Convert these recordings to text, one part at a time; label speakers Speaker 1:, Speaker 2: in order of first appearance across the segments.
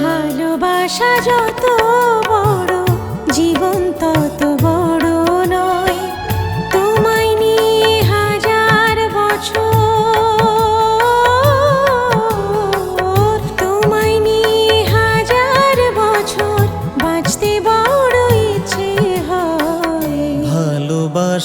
Speaker 1: ভালোবাসা যত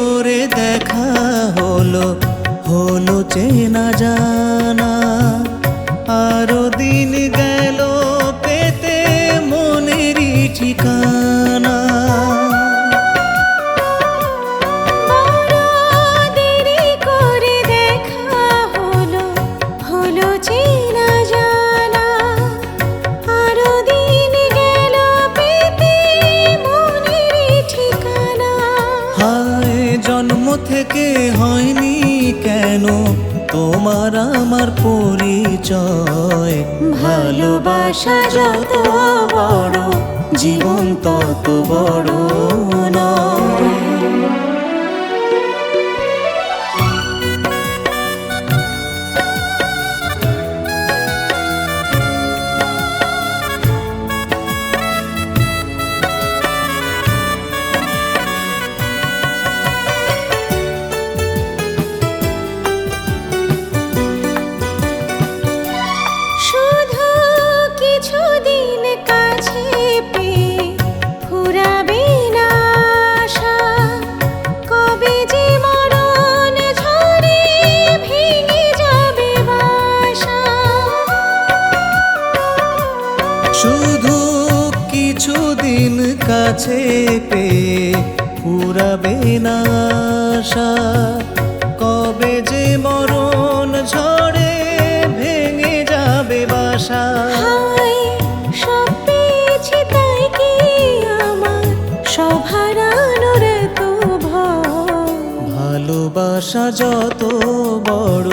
Speaker 2: করে দেখা হলো হলো চেনা জানা। থেকে হয়নি কেন? তোমার আমার পরিচয়।
Speaker 1: ভালোবাসা যত বড় জীবন তত বড় নয়। কিছুদিন কাছে পেয়ে ফুরাবে না আশা। কবে যে মরণ
Speaker 2: ঝড়ে ভেঙে যাবে বাসা। ভালোবাসা যত বড়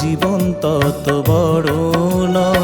Speaker 2: জীবন তত বড় নিয়ে।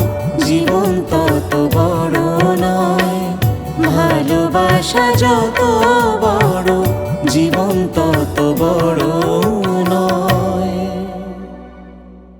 Speaker 1: ভালোবাসা যত বড় জীবন তত বড়।